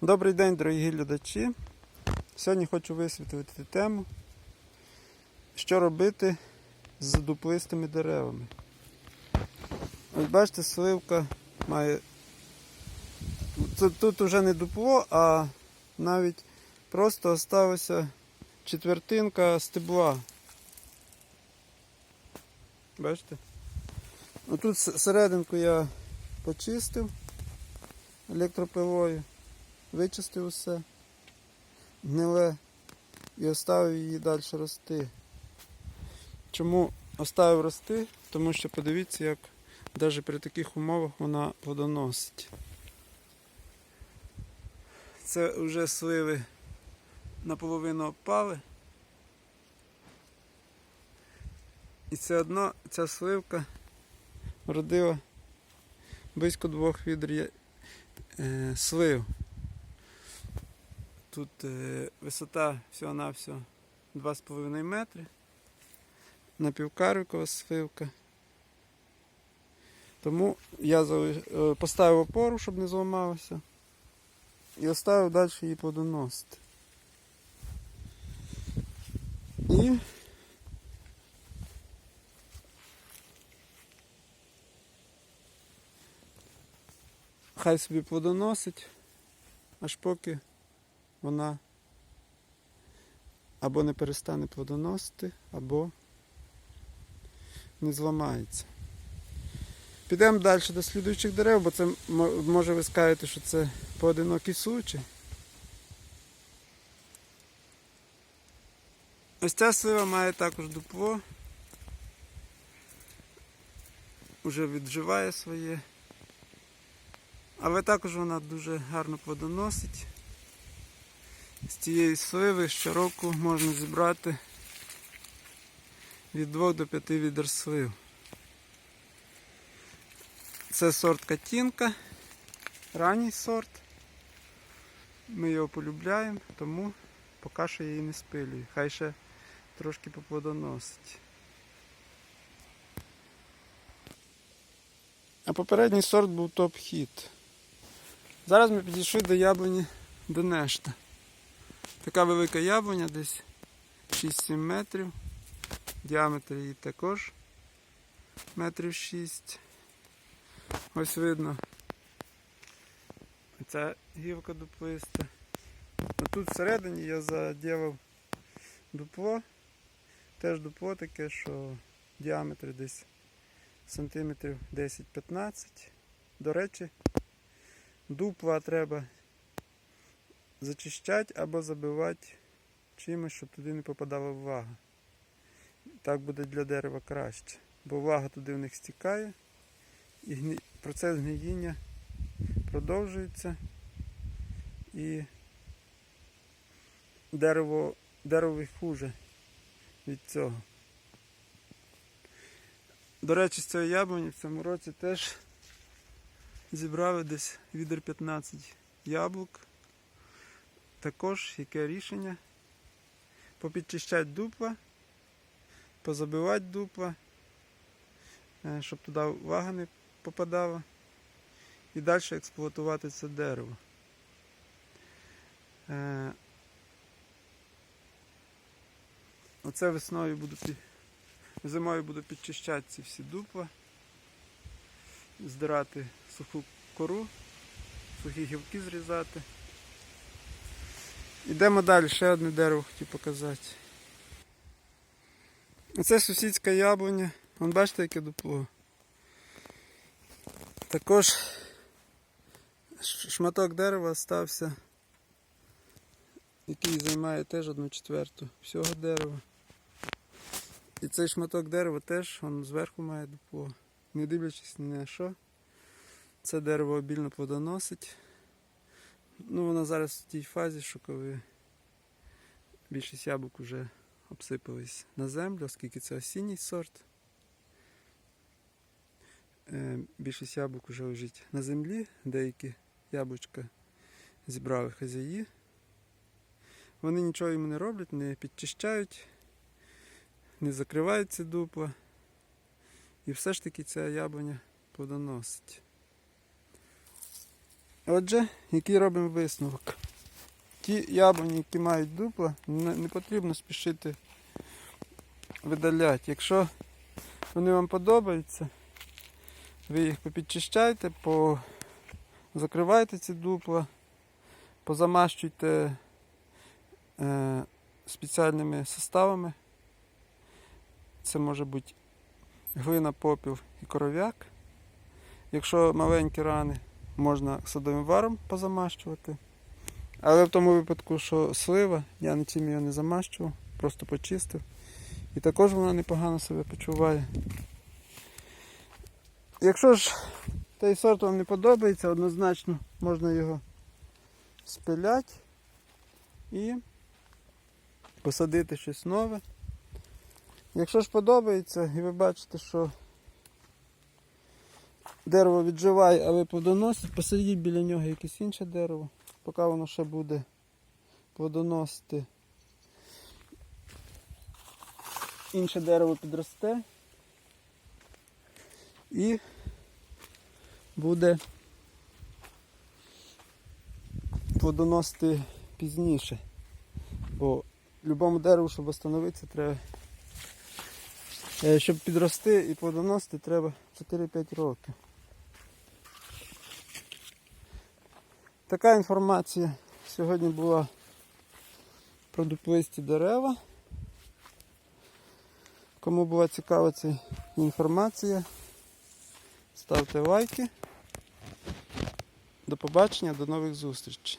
Добрий день, дорогі глядачі. Сьогодні хочу висвітлити тему, що робити з дуплистими деревами. Ось бачите, сливка має. Тут, тут вже не дупло, а навіть просто осталася четвертинка стебла. Бачите? Отут с- серединку я почистив електропилою вичистив усе, гниле і оставив її далі рости. Чому оставив рости? Тому що подивіться, як навіть при таких умовах вона плодоносить. Це вже сливи наполовину опали. І це одна ця сливка родила близько двох відр е, слив. Тут е, висота всього-навсього 2,5 метри. Напівкарикова сливка. Тому я е, поставив опору, щоб не зламалося. І оставив далі її плодоносити. І хай собі плодоносить, аж поки вона або не перестане плодоносити, або не зламається. Підемо далі до слідуючих дерев, бо це може ви скажете, що це поодинокі сучі. Ось ця слива має також дупло. Уже відживає своє. Але також вона дуже гарно плодоносить. З цієї сливи щороку можна зібрати від 2 до 5 відер слив. Це сорт Катінка, ранній сорт. Ми його полюбляємо, тому поки що її не спилюю. Хай ще трошки поплодоносить. А попередній сорт був топ-хіт. Зараз ми підійшли до яблуні Денешта. Така велика яблуня, десь 6-7 метрів. Діаметр її також метрів 6. Ось видно. Ця гілка дуплиста. А тут всередині я заділив дупло. Теж дупло таке, що діаметр десь сантиметрів 10-15. До речі, дупла треба зачищати або забивати чимось, щоб туди не попадала влага. Так буде для дерева краще. Бо влага туди в них стікає і процес гниїння продовжується і дерево, дереві хуже від цього. До речі, з цієї яблуні в цьому році теж зібрали десь відер 15 яблук. Також яке рішення? Попідчищати дупла, позабивати дупла, е, щоб туди влага не попадала. І далі експлуатувати це дерево. Е, Оце весною буду пі... зимою буду підчищати ці всі дупла, здирати суху кору, сухі гілки зрізати. Йдемо далі, ще одне дерево хотів показати. Оце сусідська яблуня. Вон бачите, яке дупло. Також шматок дерева стався, який займає теж одну четверту всього дерева. І цей шматок дерева теж он зверху має дупло. Не дивлячись ні на що. Це дерево обільно плодоносить. Ну, воно зараз в тій фазі, що коли більшість яблук вже обсипались на землю, оскільки це осінній сорт. Е, Більшість яблук вже лежить на землі, деякі яблучка зібрали хазяї. Вони нічого йому не роблять, не підчищають, не закривають ці дупла. І все ж таки ця яблуня плодоносить. Отже, який робимо висновок? Ті яблуні, які мають дупла, не, потрібно спішити видаляти. Якщо вони вам подобаються, ви їх попідчищайте, по... закривайте ці дупла, позамащуйте е, спеціальними составами. Це може бути глина, попіл і коров'як. Якщо маленькі рани, можна садовим варом позамащувати. Але в тому випадку, що слива, я нічим його не замащував, просто почистив. І також вона непогано себе почуває. Якщо ж той сорт вам не подобається, однозначно можна його спиляти і посадити щось нове. Якщо ж подобається і ви бачите, що дерево відживає, а ви плодоносить, посадіть біля нього якесь інше дерево, поки воно ще буде плодоносити. Інше дерево підросте і буде плодоносити пізніше. Бо любому дереву, щоб встановитися, треба. Е, Щоб підрости і плодоносити, треба 4-5 років. Така інформація сьогодні була про дуплисті дерева. Кому була цікава ця інформація, ставте лайки. До побачення, до нових зустрічей.